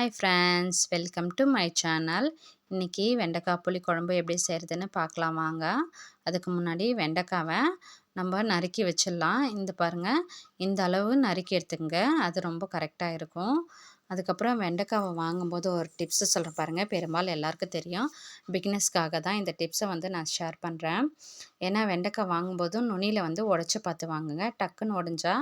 Hi friends welcome to my channel இன்றைக்கி வெண்டைக்காய் புளி குழம்பு எப்படி செய்கிறதுன்னு பார்க்கலாம் வாங்க. அதுக்கு முன்னாடி வெண்டைக்காவை நம்ம நறுக்கி வச்சிடலாம். இந்த பாருங்கள் இந்த அளவு நறுக்கி எடுத்துங்க அது ரொம்ப கரெக்டாக இருக்கும். அதுக்கப்புறம் வெண்டைக்காவை வாங்கும்போது ஒரு டிப்ஸு சொல்கிறேன் பாருங்கள் பெரும்பாலும் எல்லாருக்கும் தெரியும். பிக்னஸ்க்காக தான் இந்த டிப்ஸை வந்து நான் ஷேர் பண்ணுறேன் ஏன்னா வெண்டைக்காய் வாங்கும்போது நுனியில் வந்து உடச்சி பார்த்து வாங்குங்க. டக்குன்னு உடஞ்சா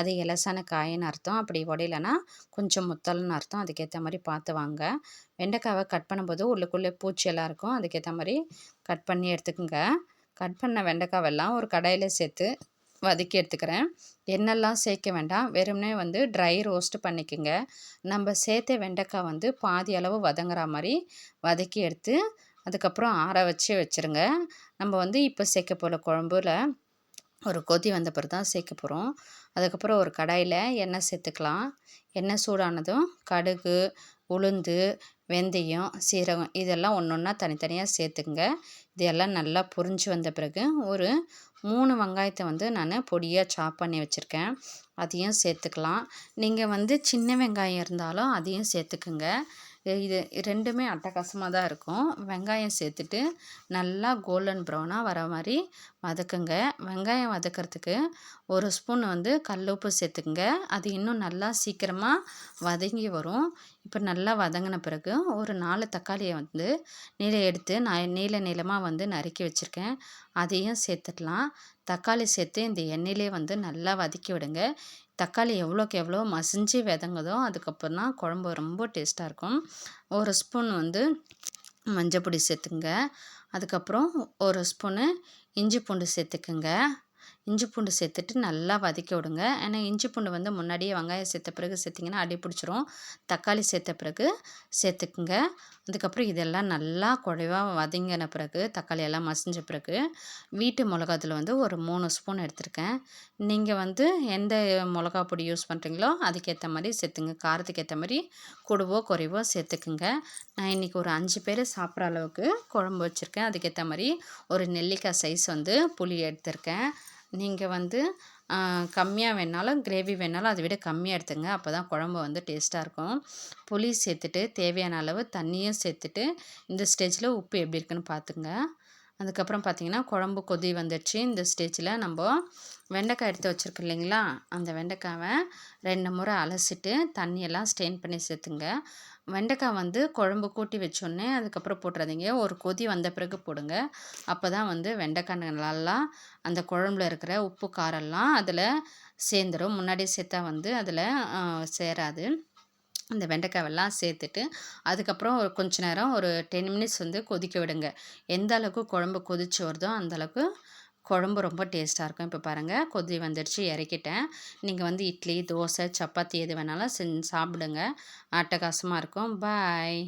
அது இலசான காயின்னு அர்த்தம். அப்படி உடையலன்னா கொஞ்சம் முத்தல்னு அர்த்தம். அதுக்கேற்ற மாதிரி பார்த்து வாங்க. வெண்டைக்காவை கட் பண்ணும்போது உள்ளுக்குள்ளே பூச்சி எல்லாம் இருக்கும். அதுக்கேற்ற மாதிரி கட் பண்ணி எடுத்துக்கோங்க. கட் பண்ண வெண்டைக்காவெல்லாம் ஒரு கடையில் சேர்த்து வதக்கி எடுத்துக்கிறேன். எண்ணெல்லாம் சேர்க்க வேண்டாம். வெறுமனே வந்து ட்ரை ரோஸ்ட் பண்ணிக்கோங்க. நம்ம சேர்த்த வெண்டைக்காய் வந்து பாதி அளவு வதங்குற மாதிரி வதக்கி எடுத்து அதுக்கப்புறம் ஆற வச்சு வச்சுருங்க. நம்ம வந்து இப்போ சேர்க்க போகிற குழம்புல ஒரு கொதி வந்த பிறகு தான் சேர்க்க போகிறோம் அதுக்கப்புறம் ஒரு கடாயில் எண்ணெய் சேர்த்துக்கலாம். எண்ணெய் சூடானதும் கடுகு உளுந்து வெந்தயம் சீரகம் இதெல்லாம் ஒன்று ஒன்றா தனித்தனியாக சேர்த்துக்குங்க. இதெல்லாம் நல்லா புரிஞ்சு வந்த பிறகு ஒரு மூணு வெங்காயத்தை வந்து நான் பொடியாக சாப் பண்ணி வச்சுருக்கேன். அதையும் சேர்த்துக்கலாம். நீங்கள் வந்து சின்ன வெங்காயம் இருந்தாலும் அதையும் சேர்த்துக்குங்க. இது ரெண்டுமே அட்டகாசமாக தான் இருக்கும். வெங்காயம் சேர்த்துட்டு நல்லா கோல்டன் ப்ரௌனாக வர மாதிரி வதக்குங்க. வெங்காயம் வதக்கிறதுக்கு ஒரு ஸ்பூன் வந்து கல் உப்பு சேர்த்துக்குங்க. அது இன்னும் நல்லா சீக்கிரமாக வதங்கி வரும். இப்போ நல்லா வதங்கின பிறகு ஒரு நாலு தக்காளியை வந்து நீளை எடுத்து நான் நீள நீளமாக வந்து நறுக்கி வச்சுருக்கேன். அதையும் சேர்த்துடலாம் தக்காளி சேர்த்து இந்த எண்ணெயிலே வந்து நல்லா வதக்கி விடுங்க. தக்காளி எவ்வளோக்கு எவ்வளோ மசிஞ்சு விதங்குதோ அதுக்கப்புறம் தான் குழம்பு ரொம்ப டேஸ்ட்டாக இருக்கும். ஒரு ஸ்பூன் வந்து மஞ்சள் பொடி சேர்த்துங்க அதுக்கப்புறம் ஒரு ஸ்பூனு இஞ்சி பூண்டு சேர்த்துக்குங்க. இஞ்சி பூண்டு சேர்த்துட்டு நல்லா வதக்கி விடுங்க. ஏன்னா இஞ்சி பூண்டு வந்து முன்னாடியே வெங்காயம் சேர்த்த பிறகு சேர்த்திங்கன்னா அடி பிடிச்சிரும். தக்காளி சேர்த்த பிறகு சேர்த்துக்குங்க. அதுக்கப்புறம் இதெல்லாம் நல்லா குழைவாக வதங்கின பிறகு தக்காளி எல்லாம் மசிஞ்ச பிறகு வீட்டு மிளகாத்தில் வந்து ஒரு மூணு ஸ்பூன் எடுத்திருக்கேன். நீங்கள் வந்து எந்த மிளகா பொடி யூஸ் பண்ணுறீங்களோ அதுக்கேற்ற மாதிரி சேர்த்துங்க. காரத்துக்கு ஏற்ற மாதிரி கொடுவோ குறைவோ சேர்த்துக்குங்க. நான் இன்றைக்கி ஒரு அஞ்சு பேர் சாப்பிட்ற அளவுக்கு குழம்பு வச்சுருக்கேன். அதுக்கேற்ற மாதிரி ஒரு நெல்லிக்காய் சைஸ் வந்து புளி எடுத்திருக்கேன். நீங்கள் வந்து கம்மியாக வேணாலும் கிரேவி வேணாலும் அதை விட கம்மியாக எடுத்துங்க. அப்போ தான் குழம்பு வந்து டேஸ்ட்டாக இருக்கும். புளி சேர்த்துட்டு தேவையான அளவு தண்ணியும் சேர்த்துட்டு இந்த ஸ்டேஜில் உப்பு எப்படி இருக்குன்னு பார்த்துங்க அதுக்கப்புறம் பார்த்திங்கன்னா குழம்பு கொதி வந்துடுச்சு. இந்த ஸ்டேஜில் நம்ம வெண்டைக்காய் எடுத்து வச்சுருக்கோம் இல்லைங்களா? அந்த வெண்டைக்காவை ரெண்டு முறை அலசிட்டு தண்ணியெல்லாம் ஸ்டெயின் பண்ணி சேர்த்துங்க. வெண்டைக்காய் வந்து குழம்பு கூட்டி வச்சோடனே அதுக்கப்புறம் போட்டுறாதீங்க. ஒரு கொதி வந்த பிறகு போடுங்க. அப்போ தான் வந்து வெண்டைக்காய் நல்லா அந்த குழம்புல இருக்கிற உப்பு காரெல்லாம் அதில் சேர்ந்துடும் முன்னாடியே சேர்த்தா வந்து அதில் சேராது. இந்த வெண்டைக்காவெல்லாம் சேர்த்துட்டு அதுக்கப்புறம் ஒரு கொஞ்ச நேரம் ஒரு டென் மினிட்ஸ் வந்து கொதிக்க விடுங்க. எந்த அளவுக்கு குழம்பு கொதிச்சு வருதோ அந்தளவுக்கு குழம்பு ரொம்ப டேஸ்ட்டாக இருக்கும். இப்போ பாருங்கள் கொதி வந்துடுச்சு இறக்கிட்டேன். நீங்கள் வந்து இட்லி தோசை சப்பாத்தி எது வேணாலும் செஞ்சு சாப்பிடுங்க. அட்டகாசமாக இருக்கும். பாய்.